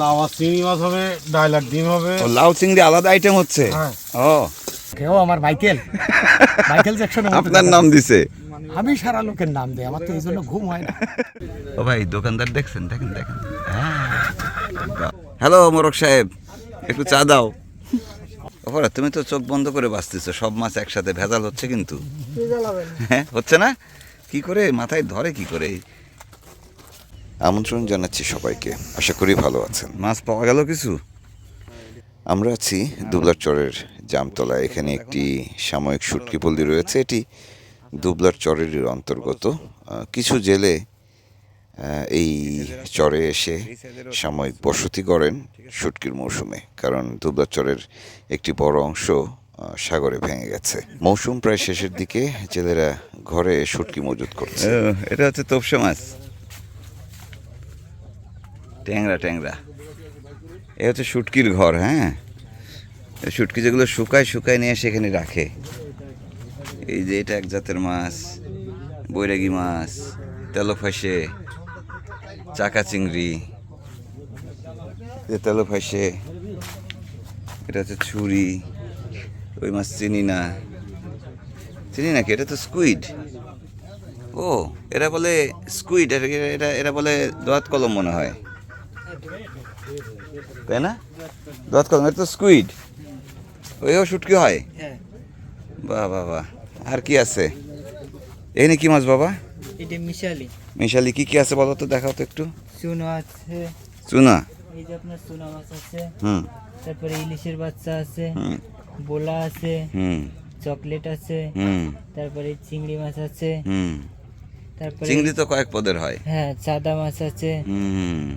লাওয়া চিংড়ি মাছ হবে ডাইলার ডিম হবে। ও লাউ চিংড়ি আলাদা আইটেম হচ্ছে? হ্যাঁ। ও। কেউ আমার মাইকেল। মাইকেল জ্যাকসন আপনার নাম দিছে? আমি সারা লোকের নাম দেয় আমার তো এই জন্য ঘুম হয় না। ও ভাই দোকানদার দেখছেন? দেখেন দেখেন। হ্যালো মোরক সাহেব একটু চা দাও। ওপরে তুমি তো চোখ বন্ধ করে বাঁচতেছো সব মাছ একসাথে ভেজাল হচ্ছে কিন্তু। হ্যাঁ হচ্ছে না? কি করে? মাথায় ধরে কি করে? আমন্ত্রণ জানাচ্ছি সবাইকে। আশা করি ভালো আছেন। মাছ পাওয়া গেল কিছু? আমরা আছি দুবলার চরের জামতলা এখানে একটি সাময়িক সুটকিপল্লি রয়েছে। এটি দুবলার চরের অন্তর্গত। কিছু জেলে এই চরে এসে সাময়িক বসতি করেন শুটকির মৌসুমে কারণ দুবলার চরের একটি বড় অংশ সাগরে ভেঙে গেছে। মৌসুম প্রায় শেষের দিকে জেলেরা ঘরে শুটকি মজুত করছে। এটা হচ্ছে তোপসে মাছ। ট্যাংরা ট্যাংরা। এ হচ্ছে শুটকির ঘর হ্যাঁ? শুটকি যেগুলো শুকায় শুকায় নিয়ে সেখানে রাখে। এই যে এটা এক জাতের মাছ, বৈরাগী মাছ, তেলো ফাঁসে, চাকা চিংড়ি তেলো ফাঁসে, এটা হচ্ছে ছুরি, ওই মাছ চিনি না। চিনি নাকি? এটা তো স্কুইড। ও, এরা বলে স্কুইড এটা এরা বলে দোয়াত কলম মনে হয়। তাই না? দোয়াত কলম এটা তো স্কুইড ওইও শুটকি হয়? বাহ বাহ বাহ আর কি আছে? এখানে কি মাছ বাবা? এটা মিশালি। মিশালি কি কি আছে বলো তো দেখাও তো একটু। চুনো আছে। চুনা? এই যে আপনার চুনা মাছ আছে। হুম। তারপরে ইলিশের বাচ্চা আছে। হুম। বোলা আছে। হুম। চকলেট আছে। হুম। তারপরে চিংড়ি মাছ আছে। হুম। তারপরে চিংড়ি তো কয়েক পদের হয়। হ্যাঁ চাদা মাছ আছে। হুম।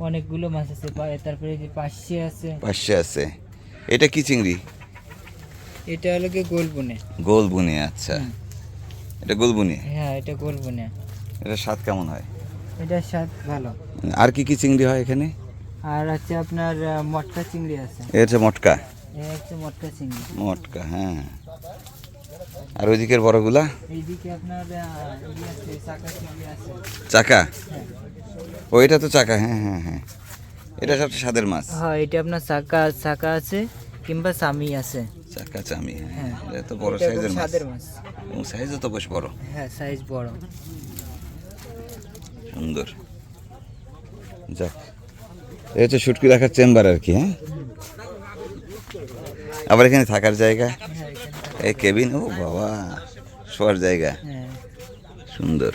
অনেকগুলো মাছ আছে। তারপরে যে পাশে আছে। পাশে আছে। এটা কি চিংড়ি? এটা হলো কি গোলবনে। গোল বুনি আচ্ছা এটা গোল বুনি হ্যাঁ এটা গোলবনে। এটা স্বাদ কেমন হয়? এটা স্বাদ ভালো। আর কি কি চিংড়ি হয় এখানে? আর আছে আপনার মটকা চিংড়ি আছে। এ হচ্ছে মটকা? এই হচ্ছে মটকা চিংড়ি। মটকা হ্যাঁ। আর ওইদিকের বড়গুলা? এইদিকে আপনার আহ, আছে চাকা চিংড়ি আছে। চাকা? হ্যাঁ। ও এটা তো চাকা হ্যাঁ হ্যাঁ হ্যাঁ। এটা সবচেয়ে স্বাদের মাছ। হ্যাঁ এটা আপনার চাকা চাকা আছে কিংবা সামি আছে। চাকা চামি হ্যাঁ হ্যাঁ। এটা তো বড় সাইজের মাছ। মাছ। এবং সাইজও তো বেশ বড়। হ্যাঁ সাইজ বড়। সুন্দর। যাক এই হচ্ছে শুটকি রাখার চেম্বার আর কি হ্যাঁ? আবার এখানে থাকার জায়গা? হ্যাঁ এই কেবিন ও বাবা শোয়ার জায়গা। হ্যাঁ। সুন্দর।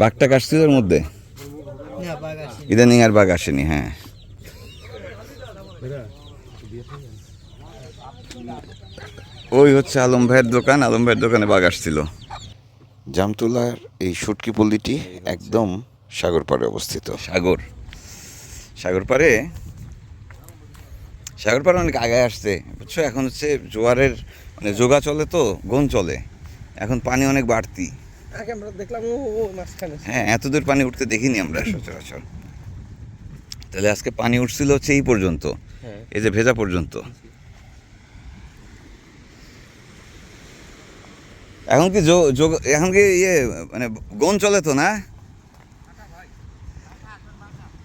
বাঘটা কাটছিল ওর মধ্যে? ইদানিং আর বাঘ আসেনি হ্যাঁ। ওই হচ্ছে আলম ভাইয়ের দোকান আলম ভাইয়ের দোকানে বাঘ আসছিল। জামতুলার এই শুটকিপল্লিটি একদম সাগর পাড়ে অবস্থিত। সাগর। সাগর পারে সাগর পারে অনেক আগে আসছে বুঝছ? এখন হচ্ছে জোয়ারের মানে যোগা চলে তো গন চলে। এখন পানি অনেক বাড়তি। আগে আমরা দেখলাম ও মাঝখানে। হ্যাঁ এত দূর পানি উঠতে দেখিনি আমরা সচরাচর। তাহলে আজকে পানি উঠছিল হচ্ছে এই পর্যন্ত হ্যাঁ। এই যে ভেজা পর্যন্ত। এখন কি যোগ- এখন কি ইয়ে মানে গন চলে তো না?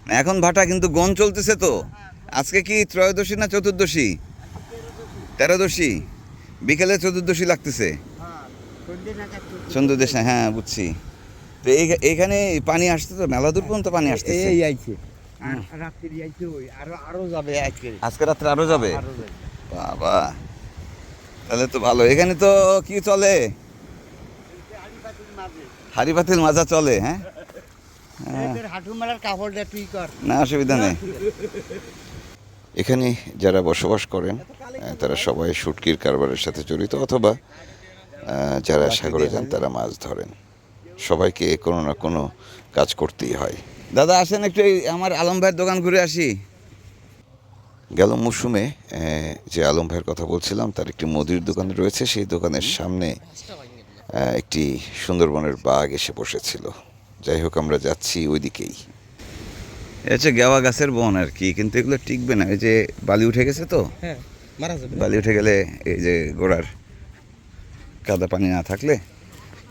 না, এখন ভাটা কিন্তু গন চলতেছে তো। আজকে কি ত্রয়োদশী না চতুর্দশী? তেরোদশী। বিকেলে চতুর্দশী লাগতেছে। চন্দ্রদেশ হ্যাঁ বুঝছি। তো এই- এইখানে পানি আসতে তো মেলা দূর পর্যন্ত পানি আসতে এই আইছে। রাত্রি আইছে ওই আরও আরও যাবে আজকে। রাত্রে আরও যাবে? বাবা তাহলে তো ভালো। এখানে তো কি চলে? হাড়ি পাতিল মাজা চলে হ্যাঁ? কর। না অসুবিধা নেই। এখানে যারা বসবাস করেন তারা সবাই শুটকির কারবারের সাথে জড়িত অথবা যারা সাগরে যান তারা মাছ ধরেন। সবাইকে কোনো না কোনো কাজ করতেই হয়। দাদা আসেন একটু এই আমার আলম ভাইয়ের দোকান ঘুরে আসি। গেল মৌসুমে যে আলম ভাইয়ের কথা বলছিলাম তার একটি মুদির দোকান রয়েছে। সেই দোকানের সামনে একটি সুন্দরবনের বাঘ এসে বসেছিল। যাই হোক আমরা যাচ্ছি ওইদিকেই। এ হচ্ছে গেওয়া গাছের বন আর কি কিন্তু এগুলো টিকবে না। এই যে বালি উঠে গেছে তো? হ্যাঁ মারা যাবে। বালি উঠে গেলে এই যে গোড়ার কাদা পানি না থাকলে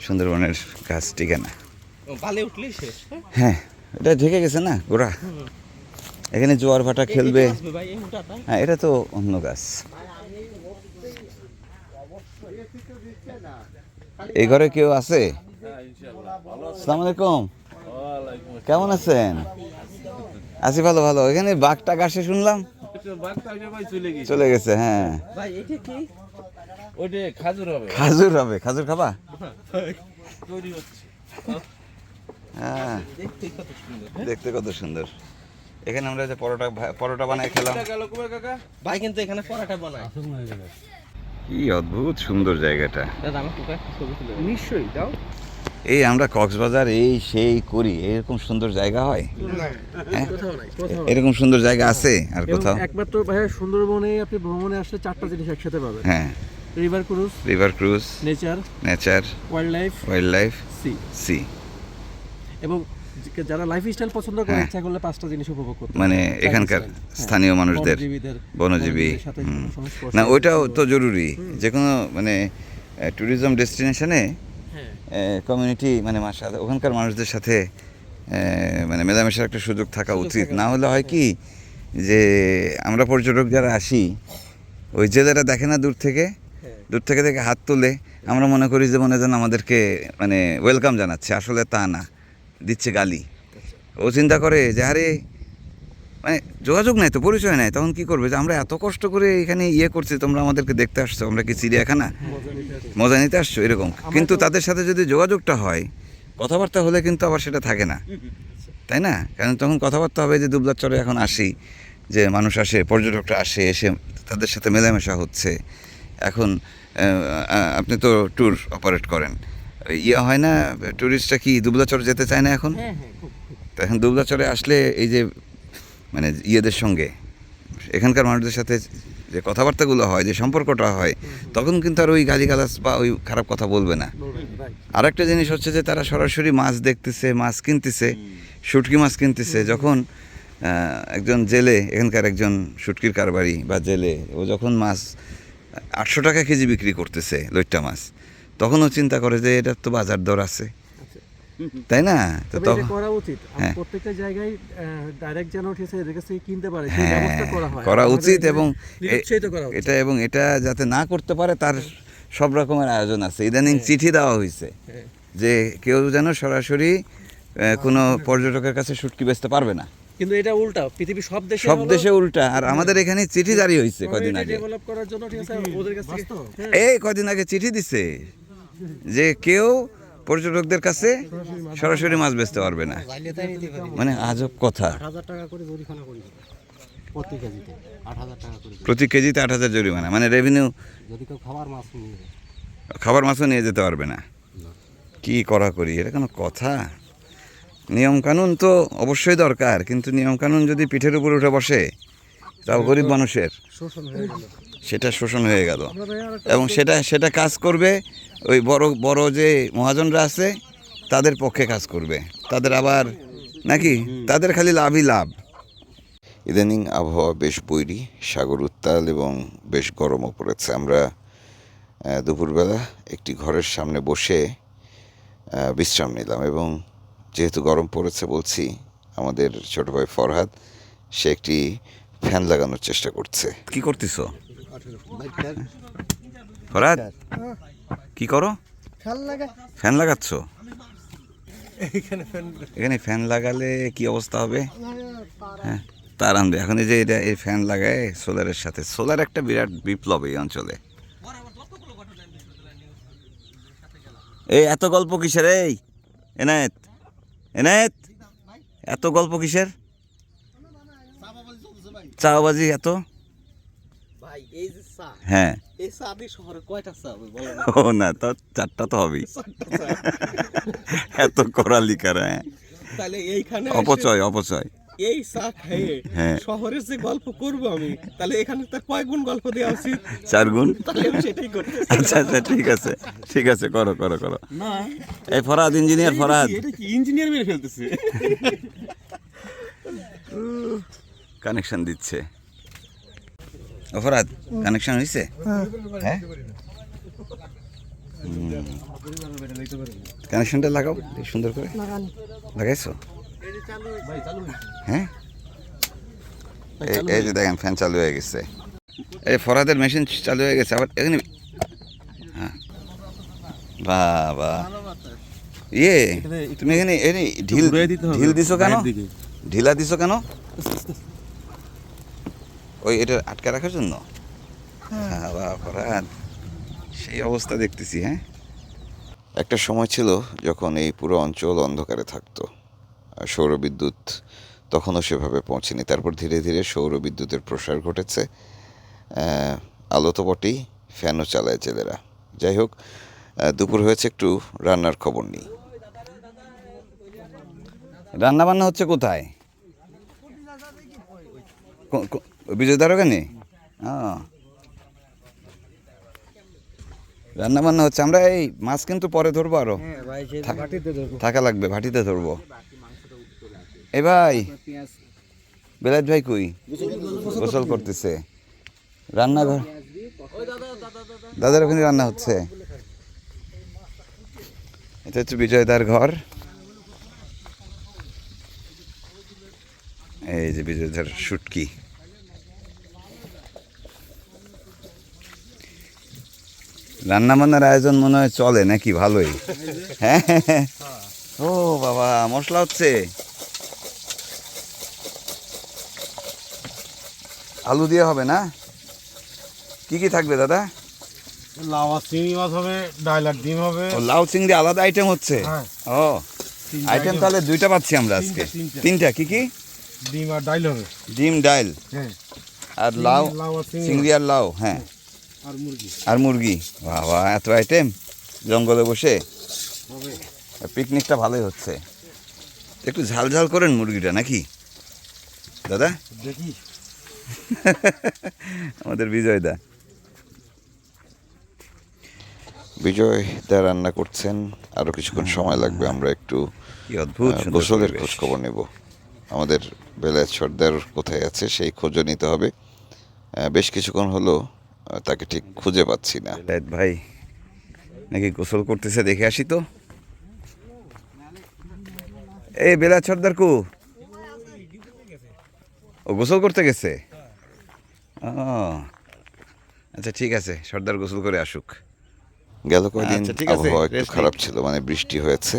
সুন্দরবনের গাছ টিকে না। উঠলেই শেষ হ্যাঁ? এটা ঢেকে গেছে না গোড়া। এখানে জোয়ার ভাটা খেলবে। হ্যাঁ এটা তো অন্য গাছ। এই ঘরে কেউ আছে? আসসালামু আলাইকুম। কেমন আছেন? আছি ভালো ভালো। এখানে বাঘটা গাছে শুনলাম। চলে গেছে। হ্যাঁ। ওইটা খাজুর হবে। খাজুর হবে খাজুর খাবা? হ্যাঁ। দেখতে কত সুন্দর। এখানে আমরা যে পরোটা পরোটা বানাই খেলাম। ভাই কিন্তু এখানে পরাটা বানায়। কি অদ্ভুত সুন্দর জায়গাটা। নিশ্চয়ই দাও। এই আমরা কক্সবাজার এই সেই করি। এরকম সুন্দর জায়গা হয়? হ্যাঁ? কোথাও নাই কোথাও এরকম সুন্দর জায়গা আছে আর কোথাও? একমাত্র ভাইয়া সুন্দরবনে আপনি ভ্রমণে আসলে চারটা জিনিস একসাথে পাবেন। হ্যাঁ। River cruise river cruise nature nature wild life wild life sea sea এবং যারা লাইফ স্টাইল পছন্দ করে হ্যাঁ। ইচ্ছা করলে পাঁচটা জিনিস উপভোগ করতে মানে এখানকার হ্যাঁ। স্থানীয় মানুষদের বনজীবী না ওইটাও তো জরুরি। যে কোনো মানে ট্যুরিজম ডেস্টিনেশনে হ্যাঁ। কমিউনিটি মানে ওখানকার মানুষদের সাথে মানে মেলামেশার একটা সুযোগ থাকা উচিত। না হলে হয় কি যে আমরা পর্যটক যারা আসি ওই জেলেরা দেখে না দূর থেকে দূর থেকে থেকে হাত তুলে আমরা মনে করি যে মনে যেন আমাদেরকে মানে ওয়েলকাম জানাচ্ছে। আসলে তা না। দিচ্ছে গালি। ও চিন্তা করে যে আরে মানে যোগাযোগ নাই তো পরিচয় নাই। তখন কি করবে? যে আমরা এত কষ্ট করে এখানে ইয়ে করছি তোমরা আমাদেরকে দেখতে আসছো। আমরা কি চিড়িয়াখানা? মজা নিতে আসছো? এরকম। কিন্তু তাদের সাথে যদি যোগাযোগটা হয় কথাবার্তা হলে কিন্তু আবার সেটা থাকে না। তাই না? কারণ তখন কথাবার্তা হবে যে দুবলার চরে এখন আসি যে মানুষ আসে পর্যটকরা আসে এসে তাদের সাথে মেলামেশা হচ্ছে। এখন আপনি তো ট্যুর অপারেট করেন। ইয়ে হয় না ট্যুরিস্টরা কি দুবলা চর যেতে চায় না এখন? তো এখন দুবলাচরে আসলে এই যে মানে ইয়েদের সঙ্গে এখানকার মানুষদের সাথে যে কথাবার্তাগুলো হয় যে সম্পর্কটা হয় তখন কিন্তু আর ওই গালিগালাজ বা ওই খারাপ কথা বলবে না। আর একটা জিনিস হচ্ছে যে তারা সরাসরি মাছ দেখতেছে মাছ কিনতেছে শুটকি মাছ কিনতেছে। যখন একজন জেলে এখানকার একজন শুটকির কারবারি বা জেলে ও যখন মাছ আটশো টাকা কেজি বিক্রি করতেছে লইট্টা মাছ। তখনও চিন্তা করে যে এটার তো বাজার দর আছে। তাই না? তো তখন করা উচিত। হ্যাঁ। প্রত্যেকটা জায়গায় ডাইরেক্ট যেন উঠেছে এদের কাছ কিনতে পারে করা হয় হ্যাঁ, করা উচিত এবং এটা এবং এটা যাতে না করতে পারে তার সব রকমের আয়োজন আছে। ইদানিং চিঠি দেওয়া হয়েছে হ্যাঁ। যে কেউ যেন সরাসরি কোনো পর্যটকের কাছে শুটকি বেচতে পারবে না। কিন্তু এটা উল্টা পৃথিবীর সব দেশে সব দেশে উল্টা। আর আমাদের এখানে চিঠি জারি হয়েছে কদিন আগে। ডেভেলপ করার জন্য ঠিক আছে? ওদের কাছ থেকে হ্যাঁ, এই কদিন আগে চিঠি দিছে যে কেউ পর্যটকদের কাছে সরাসরি মাছ বেচতে পারবে না। মানে আজব কথা। প্রতি কেজিতে আট হাজার টাকা করে। প্রতি কেজিতে আট হাজার জরিমানা। মানে রেভিনিউ খাবার মাছ নিয়ে যায়। খাবার মাছও নিয়ে যেতে পারবে না। কি করা করি এটা কোনো কথা? নিয়ম কানুন তো অবশ্যই দরকার কিন্তু নিয়ম কানুন যদি পিঠের উপর উঠে বসে তাও গরিব মানুষের। শোষণ হয়ে গেল। সেটা শোষণ হয়ে গেল। এবং সেটা সেটা কাজ করবে ওই বড় বড় যে মহাজনরা আছে তাদের পক্ষে কাজ করবে। তাদের আবার নাকি? তাদের খালি লাভই লাভ। ইদানিং আবহাওয়া বেশ বৈরী সাগর উত্তাল এবং বেশ গরমও পড়েছে। আমরা দুপুরবেলা একটি ঘরের সামনে বসে বিশ্রাম নিলাম এবং যেহেতু গরম পড়েছে বলছি আমাদের ছোট ভাই ফরহাদ সে একটি ফ্যান লাগানোর চেষ্টা করছে। কি করতেছ? ফরাদ কি করো? ফ্যান লাগাচ্ছ? এখানে ফ্যান লাগালে কি অবস্থা হবে? হ্যাঁ তার আনবে। এখন এই যে এটা এই ফ্যান লাগায় সোলারের সাথে। সোলার একটা বিরাট বিপ্লব এই অঞ্চলে। এই এত গল্প কিসের এই? এনায়েত এনায়েত এত গল্প কিসের? চাওবাজি এত? হ্যাঁ। ও না তো চারটা তো হবেই। এত করালি কারা হ্যাঁ। অপচয় অপচয়। এই চা খেয়ে হ্যাঁ। শহরের যে গল্প করব আমি তাহলে এখানে তার কয় গুণ গল্প দেওয়া উচিত? চার গুণ? তাহলে আমি সেটাই করতে আচ্ছা আচ্ছা ঠিক আছে ঠিক আছে করো করো করো। এই ফরাদ ইঞ্জিনিয়ার ফরাদ। এটা কি ইঞ্জিনিয়ার মেরে ফেলতেছে? কানেকশন দিচ্ছে। ফরাদ কানেকশন হয়েছে হ্যাঁ। কানেকশনটা লাগাও সুন্দর করে। লাগাইছো? হ্যাঁ? এই- যে দেখেন ফ্যান চালু হয়ে গেছে। এই ফরাদের মেশিন চালু হয়ে গেছে আবার এখানে হ্যাঁ। বাহ বাহ ইয়ে তুমি এখানে এখানে ঢিল ঢিল দিছো কেন? ঢিলা দিছো কেন? ওই এটা আটকে রাখার জন্য? হ্যাঁ। বাহ ফরাদ সেই অবস্থা দেখতেছি হ্যাঁ? একটা সময় ছিল যখন এই পুরো অঞ্চল অন্ধকারে থাকতো। সৌরবিদ্যুৎ তখনও সেভাবে পৌঁছেনি। তারপর ধীরে ধীরে সৌরবিদ্যুতের প্রসার ঘটেছে। আলো তো বটেই ফ্যানও চালায় জেলেরা যাই হোক দুপুর হয়েছে একটু রান্নার খবর নিই। রান্না বান্না হচ্ছে কোথায়? বিজয়দার ওখানে রান্না বান্না হচ্ছে আমরা এই মাছ কিন্তু পরে ধরবো আরও। থাক- থাকা লাগবে ভাটিতে ধরবো। এ ভাই বেলায়েত ভাই কই? গোসল করতেছে। রান্নাঘর দাদার ওখানে রান্না হচ্ছে। এটা হচ্ছে বিজয়দার ঘর। এই যে বিজয়দার শুটকি রান্না বান্নার আয়োজন মনে হয় চলে নাকি ভালোই? হ্যাঁ। ও বাবা মশলা হচ্ছে। আলু দিয়ে হবে না? কি কি থাকবে দাদা? লাওয়া চিংড়ি মাছ হবে ডাল আর ডিম হবে। ও লাউ চিংড়ি আলাদা আইটেম হচ্ছে? হ্যাঁ। ও আইটেম তাহলে দুইটা পাচ্ছি আমরা আজকে। তিনটা, কি কি? ডিম আর ডাল হবে। ডিম ডাল। হ্যাঁ। আর লাউ? লাউ চিংড়ি আর লাউ হ্যাঁ। আর মুরগি। আর মুরগি? বাবা এত আইটেম জঙ্গলে বসে? পিকনিকটা ভালোই হচ্ছে। একটু ঝাল ঝাল করেন মুরগিটা নাকি? দাদা? দেখি। আমাদের বিজয় দা বিজয় দা রান্না করছেন আরও কিছুক্ষণ সময় লাগবে আমরা একটু গোসলের খোঁজ খবর নেব। আমাদের বেলায়েত সর্দার কোথায় আছে সেই খোঁজও নিতে হবে। বেশ কিছুক্ষণ হলো তাকে ঠিক খুঁজে পাচ্ছি না। ভাই নাকি গোসল করতেছে দেখে আসি তো? এই বেলা সর্দার কু? ও গোসল করতে গেছে? ও আচ্ছা ঠিক আছে সর্দার গোসল করে আসুক। গেল কয়েকদিন আচ্ছা, ঠিক আছে, আবহাওয়া একটু খারাপ ছিল মানে বৃষ্টি হয়েছে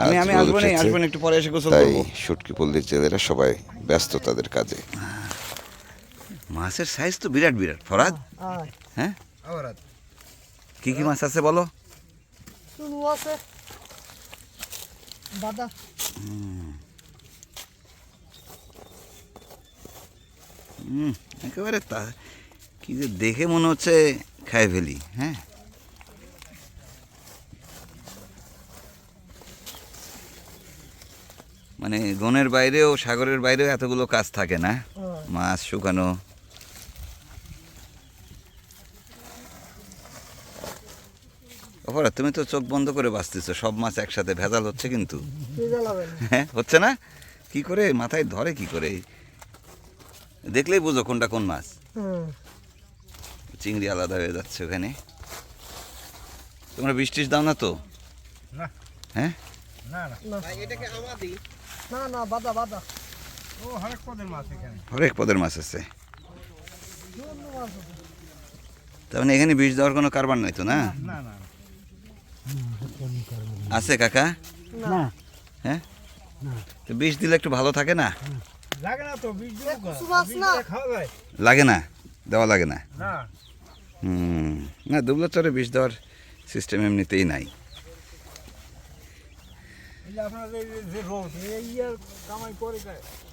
আমি আমি আসব না আসব একটু পরে এসে গোসল তাই করব। সুটকি পল্লীর জেলেরা সবাই ব্যস্ত তাদের কাজে। মাছের সাইজ তো বিরাট বিরাট। ফরাদ? হ্যাঁ? কি কি মাছ আছে বলো? আছে দাদা হুম একেবারে তা। কি যে দেখে মনে হচ্ছে খাই ফেলি হ্যাঁ? মানে গনের বাইরেও সাগরের বাইরেও এতগুলো কাজ থাকে না? মাছ শুকানো। অপরাধ তুমি তো চোখ বন্ধ করে বাঁচতেছো সব মাছ একসাথে ভেজাল হচ্ছে কিন্তু। হ্যাঁ হচ্ছে না? কি করে? মাথায় ধরে কি করে? দেখলেই বুঝো কোনটা কোন মাছ। চিংড়ি আলাদা হয়ে যাচ্ছে ওখানে। তোমরা বৃষ্টিস দাও না তো? হ্যাঁ? না না। বাদা বাদা। ও হরেক পদের মাছ এখানে। হরেক পদের মাছ আছে। তার মানে এখানে বিষ দেওয়ার কোনো কারবার নাই তো না? না না আছে কাকা? হ্যাঁ? তো বিষ দিলে একটু ভালো থাকে না? লাগে না দেওয়া লাগে না। না। হুম না দুবলাচরে বিষ দেওয়ার সিস্টেম এমনিতেই নাই।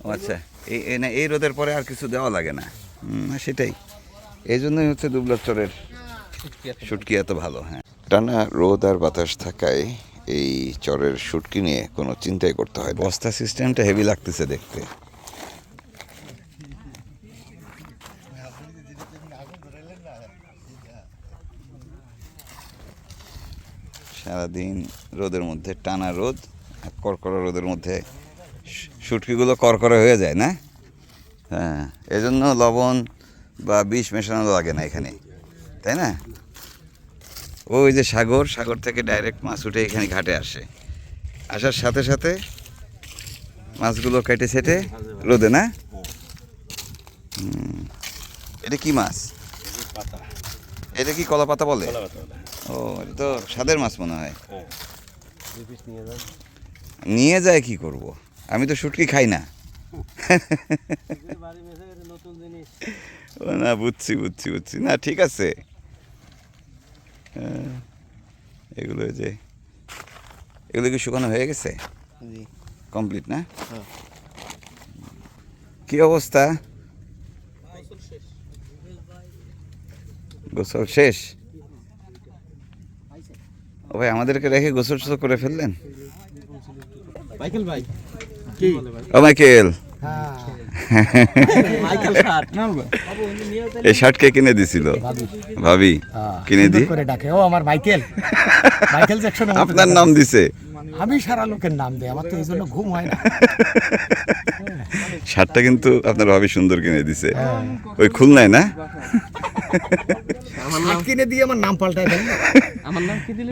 আচ্ছা এই এই- না এই রোদের পরে আর কিছু দেওয়া লাগে না। হুম, সেটাই। এই জন্যই হচ্ছে দুবলাচরের শুটকি এত ভালো হ্যাঁ। টানা রোদ আর বাতাস থাকায় এই চরের শুটকি নিয়ে কোনো চিন্তাই করতে হয় না। বস্তা সিস্টেমটা হেভি লাগতেছে দেখতে। সারাদিন রোদের মধ্যে টানা রোদ আর কড়কড়া রোদের মধ্যে শুটকিগুলো কড়কড়া হয়ে যায় না? হ্যাঁ এজন্য লবণ বা বিষ মেশানো লাগে না এখানে তাই না? ওই যে সাগর সাগর থেকে ডাইরেক্ট মাছ উঠে এখানে ঘাটে আসে। আসার সাথে সাথে মাছগুলো কেটে সেটে রোদে না? এটা কি মাছ? এটা কি কলা পাতা বলে। ও এটা তো স্বাদের মাছ মনে হয়। নিয়ে যায় কি করব? আমি তো শুটকি খাই না। ও না বুঝছি বুঝছি বুঝছি। না ঠিক আছে। হ্যাঁ, এগুলো যে এগুলো কি শুকানো হয়ে গেছে? কমপ্লিট না? কি অবস্থা? গোসল শেষ? ভাই আমাদেরকে রেখে গোসল টোসল করে ফেললেন? মাইকেল ভাই কি? ও মাইকেল। মাইকেল এই শার্ট কে কিনে দিছিল? ভাবি। কিনে দি। করে ডাকে। ও আমার মাইকেল। মাইকেল জ্যাকসন আপনার নাম দিছে? আমি সারা লোকের নাম দেয় আমার তো এই জন্য ঘুম হয় না। শার্টটা কিন্তু আপনার ভাবি সুন্দর কিনে দিছে। ওই খুলনায় না? হাত কিনে দিয়ে আমার নাম পাল্টায় দেন আমার নাম কি দিলে?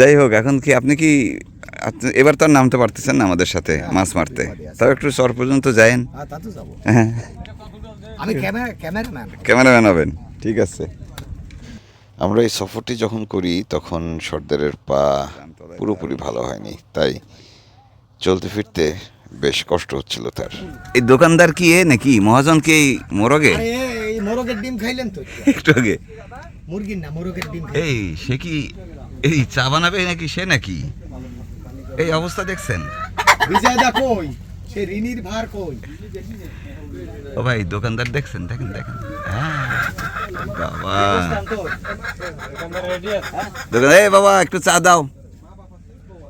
যাই হোক এখন কি আপনি কি এবার তো আর নামতে পারতেছেন না আমাদের সাথে মাছ মারতে। তাও একটু চর পর্যন্ত যায়েন। হ্যাঁ হ্যাঁ। আমি ক্যামেরাম্যান। ক্যামেরাম্যান হবেন ঠিক আছে। আমরা এই সফরটি যখন করি তখন সর্দারের পা পুরোপুরি ভালো হয়নি তাই চলতে ফিরতে বেশ কষ্ট হচ্ছিল তার। এই দোকানদার কি এ নাকি? মহাজন কি এই মোরগে মোরগের ডিম খাইলেন তো? একটু আগে। মুরগির না মোরগের ডিম এই সে কি এই চা বানাবে নাকি সে নাকি? এই অবস্থা দেখছেন? বিজয় দা কই? সে ঋণীর ভার কই? ও ভাই দোকানদার দেখছেন? দেখেন দেখেন। বাবা। দোকান এই বাবা একটু চা দাও।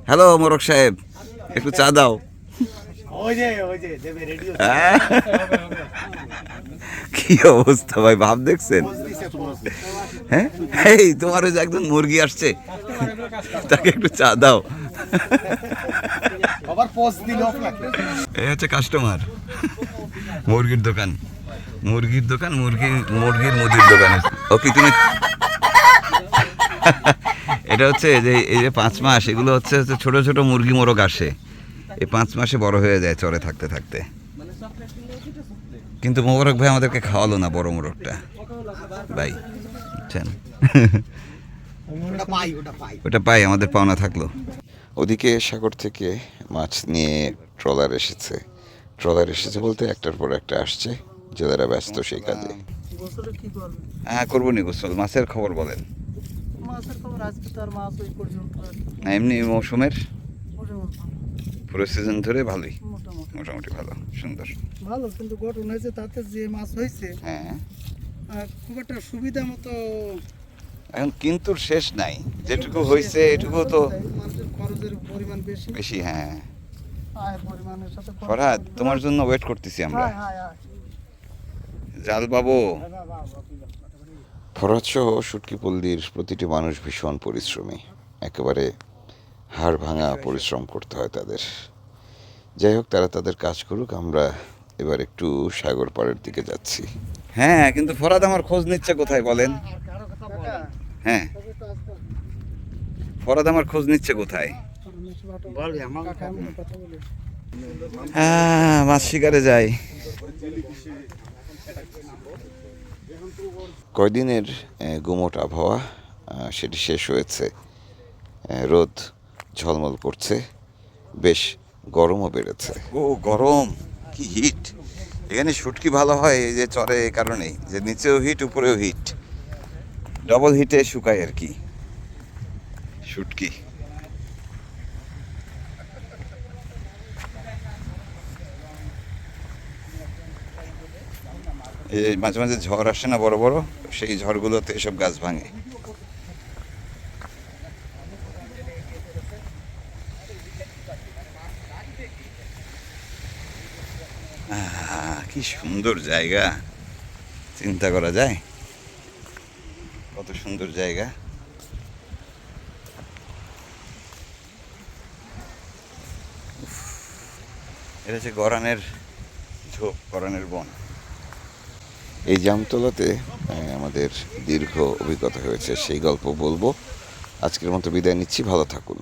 হ্যালো মোরক সাহেব একটু চা দাও। ওই যে ওই যে দেবে রেডিও? কি অবস্থা ভাই ভাব দেখছেন? হ্যাঁ? এই তোমার ওই যে একজন মুরগি আসছে। তাকে একটু চা দাও। এই হচ্ছে কাস্টমার মুরগির দোকান। মুরগির দোকান মুরগি মুরগির মুদির দোকান ও কি তুমি এটা হচ্ছে যে এই যে পাঁচ মাস এগুলো হচ্ছে হচ্ছে ছোট ছোট মুরগি মোরগ আসে। এই পাঁচ মাসে বড় হয়ে যায় চরে থাকতে থাকতে। কিন্তু মোবারক ভাই আমাদেরকে খাওয়ালো না বড় মোরগটা। ভাই বুঝছেন ওটা পাই ওটা পাই। ওটা পাই আমাদের পাওনা থাকল। ওদিকে সাগর থেকে মাছ নিয়ে ট্রলার এসেছে। ট্রলার এসেছে বলতে একটার পর একটা আসছে জেলেরা ব্যস্ত সেই কাজে। হ্যাঁ করব নি গোসল মাছের খবর বলেন। এমনি মৌসুমের? পুরো সিজন ধরে ভালোই। মোটামুটি। ভালো সুন্দর। ভালো কিন্তু ঘটনা হয়েছে তাতে যে মাছ হয়েছে হ্যাঁ। খুব একটা সুবিধা মতো এখন কিন্তু শেষ নাই। যেটুকু হয়েছে এটুকু তো খরচের পরিমাণ বেশি। বেশি হ্যাঁ। ফরহাদ তোমার জন্য ওয়েট করতেছি আমরা। জাল বাবু ফরাদ সহ সুটকিপল্লির প্রতিটি মানুষ ভীষণ পরিশ্রমী। একেবারে হাড় ভাঙা পরিশ্রম করতে হয় তাদের। যাই হোক তারা তাদের কাজ করুক আমরা এবার একটু সাগর পাড়ের দিকে যাচ্ছি। হ্যাঁ কিন্তু ফরাদ আমার খোঁজ নিচ্ছে কোথায় বলেন? হ্যাঁ। ফরাদ আমার খোঁজ নিচ্ছে কোথায়? হ্যাঁ মাছ শিকারে যাই। কয়দিনের গুমোট আবহাওয়া? সেটি শেষ হয়েছে। রোদ ঝলমল করছে। বেশ গরমও বেড়েছে। ও, গরম! কি হিট! এখানে শুটকি ভালো হয়, এই যে চরে এ কারণেই। যে নিচেও হিট, উপরেও হিট। ডবল হিটে শুকায় আর কি। শুটকি। এই মাঝে মাঝে ঝড় আসে না বড় বড়, সেই ঝড়গুলোতে এসব গাছ ভাঙে। কি সুন্দর জায়গা। চিন্তা করা যায়? কত সুন্দর জায়গা। এটা হচ্ছে গরানের ঝোপ, গরানের বন। এই জামতলাতে আমাদের দীর্ঘ অভিজ্ঞতা হয়েছে, সেই গল্প বলব। আজকের মতো বিদায় নিচ্ছি, ভালো থাকুন।